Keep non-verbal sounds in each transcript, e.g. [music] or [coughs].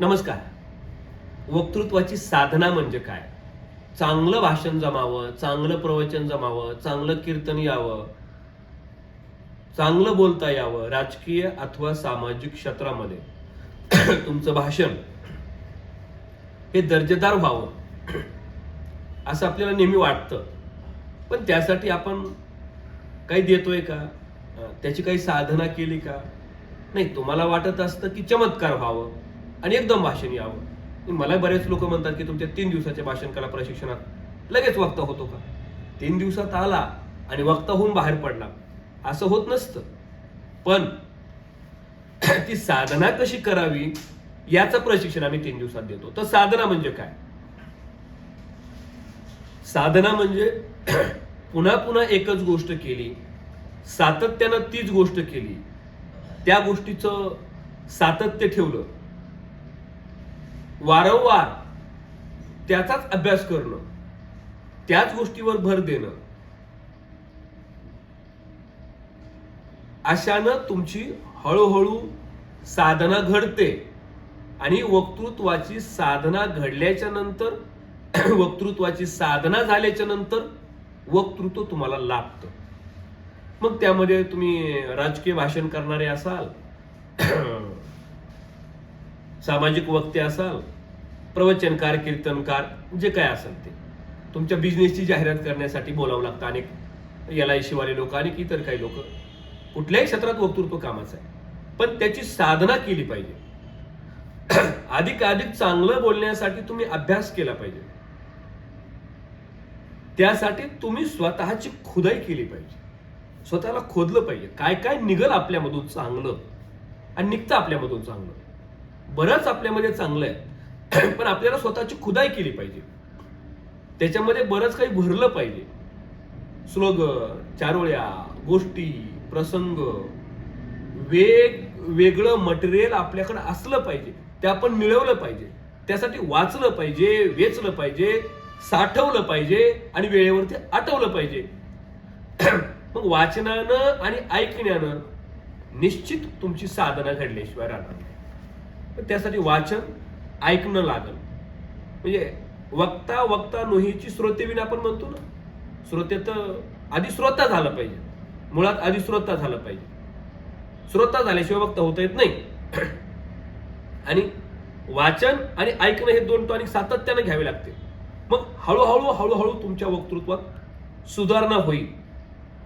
नमस्कार. वक्तृत्वाची साधना म्हणजे काय? चांगलं भाषण जमावं चांगलं प्रवचन जमावं चांगलं कीर्तन यावं चांगलं बोलता यावं राजकीय अथवा सामाजिक क्षेत्रामध्ये. [clears throat] तुमचं भाषण हे दर्जेदार व्हावं. [clears throat] असं आपल्याला नेहमी वाटतं. पण त्यासाठी आपण काही देतोय का? त्याची काही साधना केली का? नाही तुम्हाला वाटत असतं की चमत्कार व्हावं. आणि एकदम भाषण यावं. मला बरेच लोक म्हणतात की तुमच्या तीन दिवसाच्या भाषण कला प्रशिक्षणात. लगेच वक्ता होतो का? तीन दिवसात आला आणि वक्ता होऊन बाहेर पडला. असं होत नसतं. पण [clears throat] ती साधना कशी करावी याचं प्रशिक्षण आम्ही तीन दिवसात देतो. तर साधना म्हणजे काय? साधना म्हणजे [clears throat] पुन्हा पुन्हा एकच गोष्ट केली सातत्यानं तीच गोष्ट केली त्या गोष्टीचं सातत्य ठेवलं. वारंवार त्याचाच अभ्यास करणं त्याच गोष्टीवर भर देणं अशानं तुमची हळूहळू साधना घडते आणि वक्तृत्वाची साधना घडल्याच्या नंतर [clears throat] वक्तृत्वाची साधना झाल्याच्यानंतर वक्तृत्व तुम्हाला लाभतं. मग त्यामध्ये तुम्ही राजकीय भाषण करणारे असाल [clears throat] सामाजिक वक्ते असाल प्रवचनकार कीर्तनकार जे काय असेल ते. तुमच्या बिझनेसची जाहिरात करण्यासाठी बोलावं लागतं अनेक एल आय वाले लोक आणि इतर काही लोक. कुठल्याही क्षेत्रात वक्तृत्व कामाचं आहे. पण त्याची साधना केली पाहिजे. [clears throat] अधिक अधिक चांगलं बोलण्यासाठी तुम्ही अभ्यास केला पाहिजे. त्यासाठी तुम्ही स्वतःची खुदाई केली पाहिजे. स्वतःला खोदलं पाहिजे. काय काय निघल आपल्यामधून चांगलं आणि निघतं आपल्यामधून चांगलं. बरंच आपल्यामध्ये चांगलं आहे. [clears throat] पण आपल्याला स्वतःची खुदाई केली पाहिजे. त्याच्यामध्ये बरंच काही भरलं पाहिजे. स्लोगन चारोळ्या गोष्टी प्रसंग वेग वेगळं मटेरियल आपल्याकडे असलं पाहिजे. ते आपण मिळवलं पाहिजे. त्यासाठी वाचलं पाहिजे वेचलं पाहिजे साठवलं पाहिजे आणि वेळेवरती आठवलं पाहिजे. [clears throat] मग वाचनानं आणि ऐकण्यानं निश्चित तुमची साधना घडल्याशिवाय राहणार पण त्यासाठी वाचन ऐकणं लागल. म्हणजे वक्ता वक्ता नोहीची श्रोतेविना आपण म्हणतो ना श्रोते तर आधी श्रोता झालं पाहिजे. मुळात आधी श्रोता झालं पाहिजे. श्रोता झाल्याशिवाय वक्ता होता येत नाही. [clears throat] आणि वाचन आणि ऐकणं हे दोन टॉनिक सातत्यानं घ्यावे लागते. मग हळूहळू हळूहळू तुमच्या वक्तृत्वात सुधारणा होईल.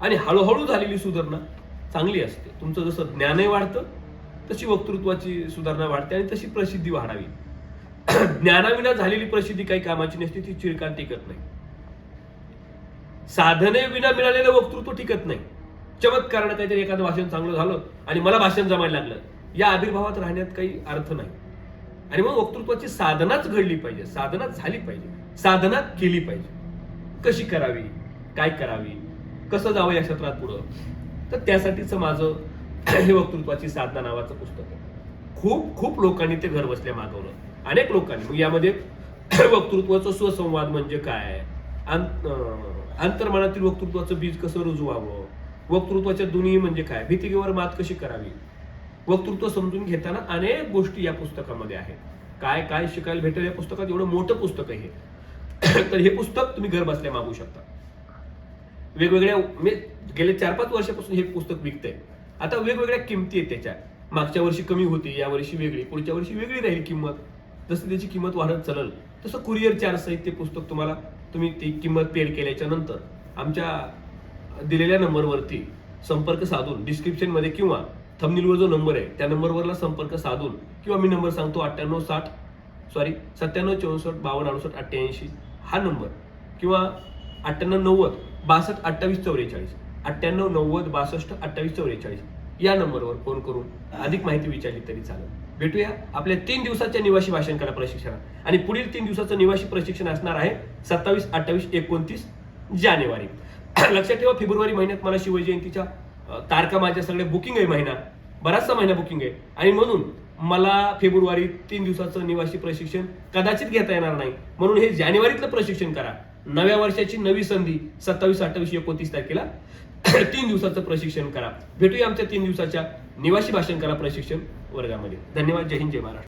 आणि हळूहळू झालेली सुधारणा चांगली असते. तुमचं जसं ज्ञानही वाढतं तशी वक्तृत्वाची सुधारणा वाढते आणि तशी प्रसिद्धी वाढावी. [clears throat] ज्ञानाविना झालेली प्रसिद्धी काही कामाची नसते ती चिरकाल टिकत नाही. साधने विना मिळालेलं वक्तृत्व टिकत नाही. चमत्कारानं काहीतरी एखादं भाषण चांगलं झालं आणि मला भाषण जमायला लागलं या आविर्भावात राहण्यात काही अर्थ नाही. आणि मग वक्तृत्वाची साधनाच घडली पाहिजे साधना झाली पाहिजे साधना केली पाहिजे. कशी करावी काय करावी कसं जावं या क्षेत्रात पुढं? तर त्यासाठीच माझं हे वक्तृत्वाची साधना नावाचं पुस्तक आहे. खूप खूप लोकांनी ते घर बसल्या मागवलं. अनेक लोकांनी. मग यामध्ये [clears throat] वक्तृत्वाचं स्वसंवाद म्हणजे काय? आंत- अं, अंतर्मनातील वक्तृत्वाचं बीज कसं रुजवावं? वक्तृत्वाच्या दुनी म्हणजे काय? भीतीवर मात कशी करावी? वक्तृत्व समजून घेताना अनेक गोष्टी या पुस्तकामध्ये आहेत. काय काय शिकायला भेटेल या पुस्तकात? एवढं मोठं पुस्तक आहे हे. [clears throat] तर हे पुस्तक तुम्ही घर बसल्या मागू शकता. वेगवेगळ्या मी गेले चार पाच वर्षापासून हे पुस्तक विकतंय. आता वेगवेगळ्या किमती आहेत त्याच्या मागच्या वर्षी कमी होती या वर्षी वेगळी पुढच्या वर्षी वेगळी राहील किंमत. जसं त्याची किंमत वाढत चालेल तसं कुरिअर चार्ज सहित ते पुस्तक तुम्हाला तुम्ही ती किंमत पेड केल्याच्यानंतर आमच्या दिलेल्या नंबरवरती संपर्क साधून डिस्क्रिप्शनमध्ये किंवा थंबनीलवर जो नंबर आहे त्या नंबरवरला संपर्क साधून किंवा मी नंबर सांगतो अठ्ठ्याण्णव साठ सॉरी सत्त्याण्णव चौसष्ट बावन्न अडुसष्ट अठ्ठ्याऐंशी हा नंबर. किंवा अठ्ठ्याण्णव नव्वद बासष्ट अठ्ठावीस चौवेचाळीस अठ्ठ्याण्णव नव्वद बासष्ट अठ्ठावीस चौवेचाळीस. या नंबरवर फोन करून अधिक माहिती विचारली तरी चालेल. भेटूया. आपल्या तीन दिवसाच्या निवासी भाषण कला प्रशिक्षणात. आणि पुढील तीन दिवसाचं निवासी प्रशिक्षण असणार आहे सत्तावीस अठ्ठावीस एकोणतीस जानेवारी. [clears throat] लक्षात ठेवा फेब्रुवारी महिन्यात मला शिवजयंतीच्या तारखा माझ्या सगळ्या बुकिंग आहे महिना. बराचसा महिना बुकिंग आहे. आणि म्हणून मला फेब्रुवारी तीन दिवसाचं निवासी प्रशिक्षण कदाचित घेता येणार नाही. म्हणून हे जानेवारीतलं प्रशिक्षण करा. नव्या वर्षाची नवी संधी सत्तावीस अठ्ठावीस एकोणतीस तारखेला. [coughs] तीन दिवसाचं प्रशिक्षण करा. भेटूया आमच्या तीन दिवसाच्या निवासी भाषण कला प्रशिक्षण वर्गामध्ये. धन्यवाद. जय हिंद जय महाराष्ट्र.